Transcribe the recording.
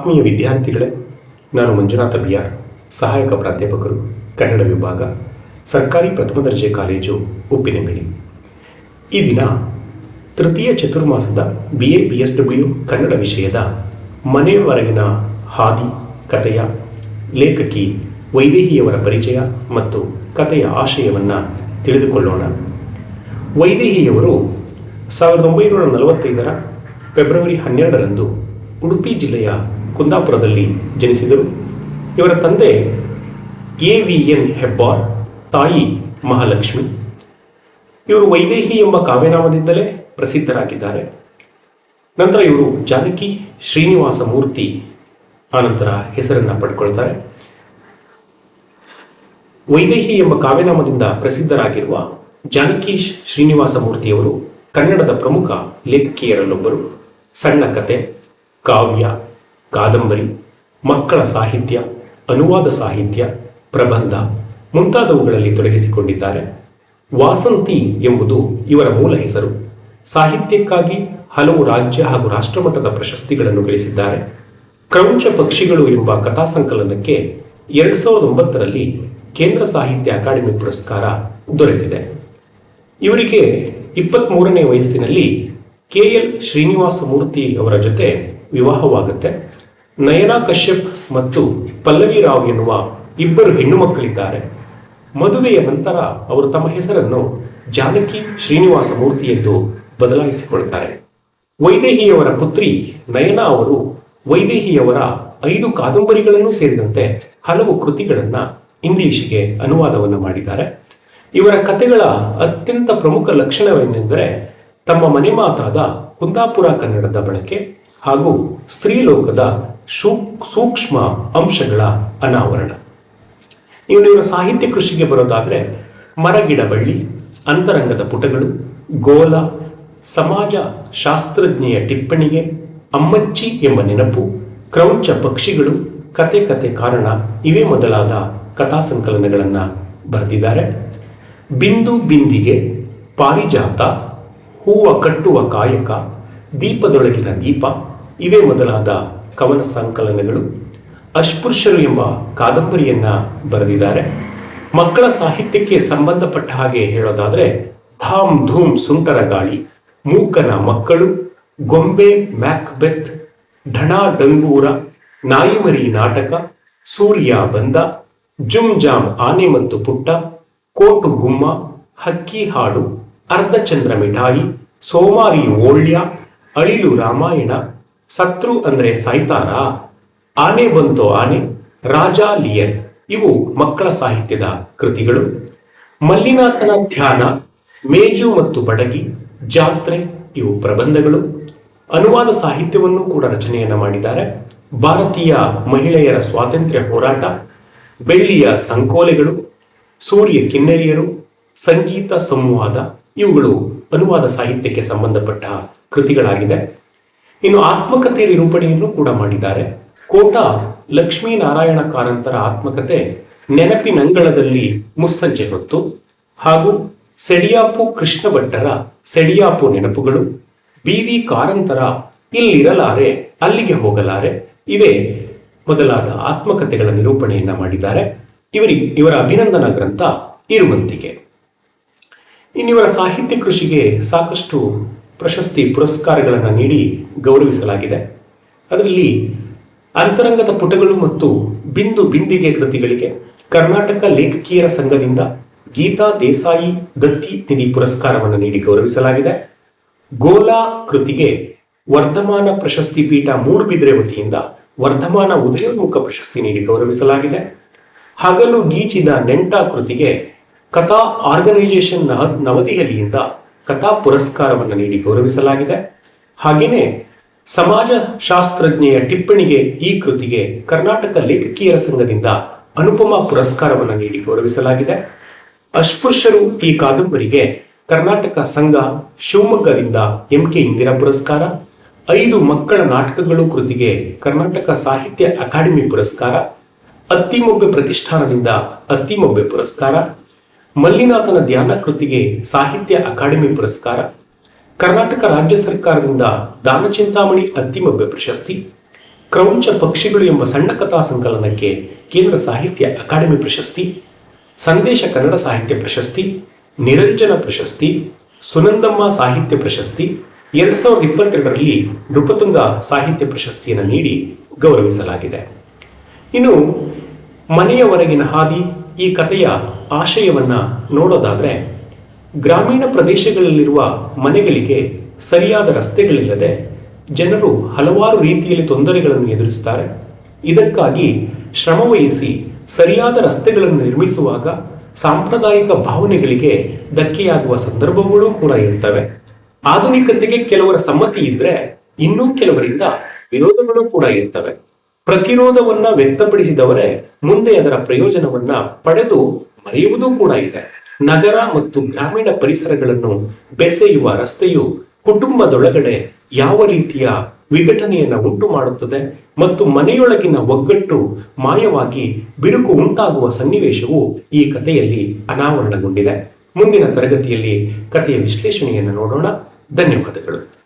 ಆತ್ಮೀಯ ವಿದ್ಯಾರ್ಥಿಗಳೇ, ನಾನು ಮಂಜುನಾಥ ಬಿಯಾರ್ ಸಹಾಯಕ ಪ್ರಾಧ್ಯಾಪಕರು, ಕನ್ನಡ ವಿಭಾಗ, ಸರ್ಕಾರಿ ಪ್ರಥಮ ದರ್ಜೆ ಕಾಲೇಜು, ಉಪ್ಪಿನಂಗಡಿ. ಈ ದಿನ ತೃತೀಯ ಚತುರ್ಮಾಸದ B A B S W Kannada ವಿಷಯದ ಮನೆಯವರೆಗಿನ ಹಾದಿ, ಕಥೆಯ, ಲೇಖಕಿ, ವೈದೇಹಿಯವರ ಪರಿಚಯ ಮತ್ತು ಕಥೆಯ ಆಶಯವನ್ನು ತಿಳಿದುಕೊಳ್ಳೋಣ. ವೈದೇಹಿಯವರು ಸಾವಿರದ ಒಂಬೈನೂರ ನಲವತ್ತೈದರ ಫೆಬ್ರವರಿ ಹನ್ನೆರಡರಂದು ಉಡುಪಿ ಜಿಲ್ಲೆಯ ಕುಂದಾಪುರದಲ್ಲಿ ಜನಿಸಿದರು. ಇವರ ತಂದೆ ಎ ವಿ ಎನ್ ಹೆಬ್ಬಾರ್, ತಾಯಿ ಮಹಾಲಕ್ಷ್ಮಿ. ಇವರು ವೈದೇಹಿ ಎಂಬ ಕಾವ್ಯನಾಮದಿಂದಲೇ ಪ್ರಸಿದ್ಧರಾಗಿದ್ದಾರೆ. ನಂತರ ಇವರು ಜಾನಕಿ ಶ್ರೀನಿವಾಸ ಮೂರ್ತಿ ಆನಂತರ ಹೆಸರನ್ನ ಪಡ್ಕೊಳ್ತಾರೆ. ವೈದೇಹಿ ಎಂಬ ಕಾವ್ಯನಾಮದಿಂದ ಪ್ರಸಿದ್ಧರಾಗಿರುವ ಜಾನಕಿ ಶ್ರೀನಿವಾಸ ಮೂರ್ತಿಯವರು ಕನ್ನಡದ ಪ್ರಮುಖ ಲೇಖಕಿಯರಲ್ಲೊಬ್ಬರು. ಸಣ್ಣ ಕತೆ, ಕಾವ್ಯ ಕಾದಂಬರಿ, ಮಕ್ಕಳ ಸಾಹಿತ್ಯ, ಅನುವಾದ ಸಾಹಿತ್ಯ, ಪ್ರಬಂಧ ಮುಂತಾದವುಗಳಲ್ಲಿ ತೊಡಗಿಸಿಕೊಂಡಿದ್ದಾರೆ. ವಾಸಂತಿ ಎಂಬುದು ಇವರ ಮೂಲ ಹೆಸರು. ಸಾಹಿತ್ಯಕ್ಕಾಗಿ ಹಲವು ರಾಜ್ಯ ಹಾಗೂ ರಾಷ್ಟ್ರಮಟ್ಟದ ಪ್ರಶಸ್ತಿಗಳನ್ನು ಗಳಿಸಿದ್ದಾರೆ. ಕ್ರೌಂಚ ಪಕ್ಷಿಗಳು ಎಂಬ ಕಥಾ ಸಂಕಲನಕ್ಕೆ ಎರಡು ಸಾವಿರದ ಒಂಬತ್ತರಲ್ಲಿ ಕೇಂದ್ರ ಸಾಹಿತ್ಯ ಅಕಾಡೆಮಿ ಪುರಸ್ಕಾರ ದೊರೆತಿದೆ. ಇವರಿಗೆ ಇಪ್ಪತ್ತ್ಮೂರನೇ ವಯಸ್ಸಿನಲ್ಲಿ ಕೆ ಎಲ್ ಶ್ರೀನಿವಾಸ ಮೂರ್ತಿ ಅವರ ಜೊತೆ ವಿವಾಹವಾಗುತ್ತೆ. ನಯನಾ ಕಶ್ಯಪ್ ಮತ್ತು ಪಲ್ಲವಿ ರಾವ್ ಎನ್ನುವ ಇಬ್ಬರು ಹೆಣ್ಣು ಮಕ್ಕಳಿದ್ದಾರೆ. ಮದುವೆಯ ನಂತರ ಅವರು ತಮ್ಮ ಹೆಸರನ್ನು ಜಾನಕಿ ಶ್ರೀನಿವಾಸ ಮೂರ್ತಿ ಎಂದು ಬದಲಾಯಿಸಿಕೊಳ್ತಾರೆ. ವೈದೇಹಿಯವರ ಪುತ್ರಿ ನಯನಾ ಅವರು ವೈದೇಹಿಯವರ ಐದು ಕಾದಂಬರಿಗಳನ್ನು ಸೇರಿದಂತೆ ಹಲವು ಕೃತಿಗಳನ್ನ ಇಂಗ್ಲಿಷಿಗೆ ಅನುವಾದವನ್ನು ಮಾಡಿದ್ದಾರೆ. ಇವರ ಕಥೆಗಳ ಅತ್ಯಂತ ಪ್ರಮುಖ ಲಕ್ಷಣವೇನೆಂದರೆ ತಮ್ಮ ಮನೆ ಮಾತಾದ ಕುಂದಾಪುರ ಕನ್ನಡದ ಬಳಕೆ ಹಾಗೂ ಸ್ತ್ರೀಲೋಕದ ಸೂಕ್ಷ್ಮ ಅಂಶಗಳ ಅನಾವರಣ. ಇವನು ಇವರ ಸಾಹಿತ್ಯ ಕೃಷಿಗೆ ಬರೋದಾದರೆ ಮರಗಿಡ ಬಳ್ಳಿ, ಅಂತರಂಗದ ಪುಟಗಳು, ಗೋಲ, ಸಮಾಜ ಶಾಸ್ತ್ರಜ್ಞೆಯ ಟಿಪ್ಪಣಿಗೆ, ಅಮ್ಮಚ್ಚಿ ಎಂಬ ನೆನಪು, ಕ್ರೌಂಚ ಪಕ್ಷಿಗಳು, ಕತೆ ಕತೆ ಕಾರಣ ಇವೇ ಮೊದಲಾದ ಕಥಾ ಸಂಕಲನಗಳನ್ನು ಬರೆದಿದ್ದಾರೆ. ಬಿಂದು ಬಿಂದಿಗೆ ಪಾರಿಜಾತ, ಹೂವ ಕಟ್ಟುವ ಕಾಯಕ ದೀಪದೊಳಗಿನ ದೀಪ, ಇವೇ ಮೊದಲಾದ ಕವನ ಸಂಕಲನಗಳು ಅಸ್ಪೃಶ್ಯರು ಎಂಬ ಕಾದಂಬರಿಯನ್ನ ಬರೆದಿದ್ದಾರೆ. ಮಕ್ಕಳ ಸಾಹಿತ್ಯಕ್ಕೆ ಸಂಬಂಧಪಟ್ಟ ಹಾಗೆ ಹೇಳೋದಾದ್ರೆ ಧಾಮ್ ಧೂಮ್ ಸುಂಟರ ಗಾಳಿ, ಮೂಕನ ಮಕ್ಕಳು, ಗೊಂಬೆ ಮ್ಯಾಕ್ಬೆತ್ ಢಣ ಡಂಗೂರ, ನಾಯಿಮರಿ ನಾಟಕ, ಸೂರ್ಯ ಬಂದ ಜುಮ್ ಜಾಮ್ ಆನೆ ಮತ್ತು ಪುಟ್ಟ, ಕೋಟು ಗುಮ್ಮ, ಹಕ್ಕಿ ಹಾಡು, ಅರ್ಧಚಂದ್ರ ಮಿಠಾಯಿ, ಸೋಮಾರಿ ಓಳ್ಯ, ಅಳಿಲು ರಾಮಾಯಣ ಸತ್ರು ಅಂದ್ರೆ ಸೈತಾನ, ಆನೆ ಬಂತೋ ಆನೆ, ರಾಜಾ ಲಿಯನ್, ಇವು ಮಕ್ಕಳ ಸಾಹಿತ್ಯದ ಕೃತಿಗಳು. ಮಲ್ಲಿನಾಥನ ಧ್ಯಾನ, ಮೇಜು ಮತ್ತು ಬಡಗಿ, ಜಾತ್ರೆ, ಇವು ಪ್ರಬಂಧಗಳು. ಅನುವಾದ ಸಾಹಿತ್ಯವನ್ನು ಕೂಡ ರಚನೆಯನ್ನ ಮಾಡಿದ್ದಾರೆ. ಭಾರತೀಯ ಮಹಿಳೆಯರ ಸ್ವಾತಂತ್ರ್ಯ ಹೋರಾಟ, ಬೆಳ್ಳಿಯ ಸಂಕೋಲೆಗಳು, ಸೂರ್ಯ ಕಿನ್ನರಿಯರು, ಸಂಗೀತ ಸಂವಾದ, ಇವುಗಳು ಅನುವಾದ ಸಾಹಿತ್ಯಕ್ಕೆ ಸಂಬಂಧಪಟ್ಟ ಕೃತಿಗಳಾಗಿದೆ ಇನ್ನು ಆತ್ಮಕಥೆ ನಿರೂಪಣೆಯನ್ನು ಕೂಡ ಮಾಡಿದ್ದಾರೆ. ಕೋಟ ಲಕ್ಷ್ಮೀನಾರಾಯಣ ಕಾರಂತರ ಆತ್ಮಕತೆ ನೆನಪಿನಂಗಳದಲ್ಲಿ ಮುಸ್ಸಂಜೆ ಹೊತ್ತು ಹಾಗೂ ಸೆಡಿಯಾಪು ಕೃಷ್ಣ ಭಟ್ಟರ ಸೆಡಿಯಾಪು ನೆನಪುಗಳು ಬಿ ವಿ ಕಾರಂತರ ಇಲ್ಲಿರಲಾರೆ, ಅಲ್ಲಿಗೆ ಹೋಗಲಾರೆ, ಇವೇ ಮೊದಲಾದ ಆತ್ಮಕಥೆಗಳ ನಿರೂಪಣೆಯನ್ನ ಮಾಡಿದ್ದಾರೆ. ಇವರಿ ಇವರ ಅಭಿನಂದನಾ ಗ್ರಂಥ ಇರುವಂತಿಗೆ. ಇನ್ನಿವರ ಸಾಹಿತ್ಯ ಕೃಷಿಗೆ ಸಾಕಷ್ಟು ಪ್ರಶಸ್ತಿ ಪುರಸ್ಕಾರಗಳನ್ನು ನೀಡಿ ಗೌರವಿಸಲಾಗಿದೆ. ಅದರಲ್ಲಿ ಅಂತರಂಗದ ಪುಟಗಳು ಮತ್ತು ಬಿಂದು ಬಿಂದಿಗೆ ಕೃತಿಗಳಿಗೆ ಕರ್ನಾಟಕ ಲೇಖಕಿಯರ ಸಂಘದಿಂದ ಗೀತಾ ದೇಸಾಯಿ ದತ್ತಿ ನಿಧಿ ಪುರಸ್ಕಾರವನ್ನು ನೀಡಿ ಗೌರವಿಸಲಾಗಿದೆ. ಗೋಲಾ ಕೃತಿಗೆ ವರ್ಧಮಾನ ಪ್ರಶಸ್ತಿ ಪೀಠ ಮೂಡುಬಿದ್ರೆ ವತಿಯಿಂದ ವರ್ಧಮಾನ ಉದಯೋನ್ಮುಖ ಪ್ರಶಸ್ತಿ ನೀಡಿ ಗೌರವಿಸಲಾಗಿದೆ. ಹಗಲು ಗೀಚಿದ ನೆಂಟ ಕೃತಿಗೆ ಕಥಾ ಆರ್ಗನೈಸೇಷನ್ ನವ- ನವದೆಹಲಿಯಿಂದ ಕಥಾ ಪುರಸ್ಕಾರವನ್ನು ನೀಡಿ ಗೌರವಿಸಲಾಗಿದೆ. ಹಾಗೆಯೇ ಸಮಾಜ ಶಾಸ್ತ್ರಜ್ಞೆಯ ಟಿಪ್ಪಣಿಗೆ ಈ ಕೃತಿಗೆ ಕರ್ನಾಟಕ ಲೇಖಕಿಯರ ಸಂಘದಿಂದ ಅನುಪಮ ಪುರಸ್ಕಾರವನ್ನು ನೀಡಿ ಗೌರವಿಸಲಾಗಿದೆ. ಅಸ್ಪೃಶ್ಯರು ಈ ಕಾದಂಬರಿಗೆ ಕರ್ನಾಟಕ ಸಂಘ ಶಿವಮೊಗ್ಗದಿಂದ ಎಂ ಕೆ ಇಂದಿರಾ ಪುರಸ್ಕಾರ, ಐದು ಮಕ್ಕಳ ನಾಟಕಗಳು ಕೃತಿಗೆ ಕರ್ನಾಟಕ ಸಾಹಿತ್ಯ ಅಕಾಡೆಮಿ ಪುರಸ್ಕಾರ, ಅತ್ತಿಮೊಬ್ಬೆ ಪ್ರತಿಷ್ಠಾನದಿಂದ ಅತ್ತಿಮೊಬ್ಬೆ ಪುರಸ್ಕಾರ ಮಲ್ಲಿನಾಥನ ಧ್ಯಾನ ಕೃತಿಗೆ ಸಾಹಿತ್ಯ ಅಕಾಡೆಮಿ ಪುರಸ್ಕಾರ. ಕರ್ನಾಟಕ ರಾಜ್ಯ ಸರ್ಕಾರದಿಂದ ದಾನಚಿಂತಾಮಣಿ ಅತ್ತಿಮಬ್ಬೆ ಪ್ರಶಸ್ತಿ. ಕ್ರೌಂಚ ಪಕ್ಷಿಗಳು ಎಂಬ ಸಣ್ಣ ಕಥಾ ಸಂಕಲನಕ್ಕೆ ಕೇಂದ್ರ ಸಾಹಿತ್ಯ ಅಕಾಡೆಮಿ ಪ್ರಶಸ್ತಿ. ಸಂದೇಶ ಕನ್ನಡ ಸಾಹಿತ್ಯ ಪ್ರಶಸ್ತಿ. ನಿರಂಜನ ಪ್ರಶಸ್ತಿ. ಸುನಂದಮ್ಮ ಸಾಹಿತ್ಯ ಪ್ರಶಸ್ತಿ. ಎರಡ್ ಸಾವಿರದ ಇಪ್ಪತ್ತೆರಡರಲ್ಲಿ ನೃಪತುಂಗ ಸಾಹಿತ್ಯ ಪ್ರಶಸ್ತಿಯನ್ನು ನೀಡಿ ಗೌರವಿಸಲಾಗಿದೆ. ಇನ್ನು ಮನೆಯ ಹಾದಿ ಈ ಕಥೆಯ ಆಶಯವನ್ನು ನೋಡೋದಾದರೆ, ಗ್ರಾಮೀಣ ಪ್ರದೇಶಗಳಲ್ಲಿರುವ ಮನೆಗಳಿಗೆ ಸರಿಯಾದ ರಸ್ತೆಗಳಿಲ್ಲದೆ ಜನರು ಹಲವಾರು ರೀತಿಯಲ್ಲಿ ತೊಂದರೆಗಳನ್ನು ಎದುರಿಸುತ್ತಾರೆ ಇದಕ್ಕಾಗಿ ಶ್ರಮವಹಿಸಿ ಸರಿಯಾದ ರಸ್ತೆಗಳನ್ನು ನಿರ್ಮಿಸುವಾಗ ಸಾಂಪ್ರದಾಯಿಕ ಭಾವನೆಗಳಿಗೆ ಧಕ್ಕೆಯಾಗುವ ಸಂದರ್ಭಗಳೂ ಕೂಡ ಇರ್ತವೆ. ಆಧುನಿಕತೆಗೆ ಕೆಲವರ ಸಮ್ಮತಿ ಇದ್ರೆ ಇನ್ನೂ ಕೆಲವರಿಂದ ವಿರೋಧಗಳು ಕೂಡ ಇರ್ತವೆ. ಪ್ರತಿರೋಧವನ್ನ ವ್ಯಕ್ತಪಡಿಸಿದವರೇ ಮುಂದೆ ಅದರ ಪ್ರಯೋಜನವನ್ನ ಪಡೆದು ಮರೆಯುವುದೂ ಕೂಡ ಇದೆ. ನಗರ ಮತ್ತು ಗ್ರಾಮೀಣ ಪರಿಸರಗಳನ್ನು ಬೆಸೆಯುವ ರಸ್ತೆಯು ಕುಟುಂಬದೊಳಗಡೆ ಯಾವ ರೀತಿಯ ವಿಘಟನೆಯನ್ನ ಉಂಟು ಮಾಡುತ್ತದೆ ಮತ್ತು ಮನೆಯೊಳಗಿನ ಒಗ್ಗಟ್ಟು ಮಾಯವಾಗಿ ಬಿರುಕು ಉಂಟಾಗುವ ಸನ್ನಿವೇಶವು ಈ ಕಥೆಯಲ್ಲಿ ಅನಾವರಣಗೊಂಡಿದೆ. ಮುಂದಿನ ತರಗತಿಯಲ್ಲಿ ಕಥೆಯ ವಿಶ್ಲೇಷಣೆಯನ್ನು ನೋಡೋಣ. ಧನ್ಯವಾದಗಳು.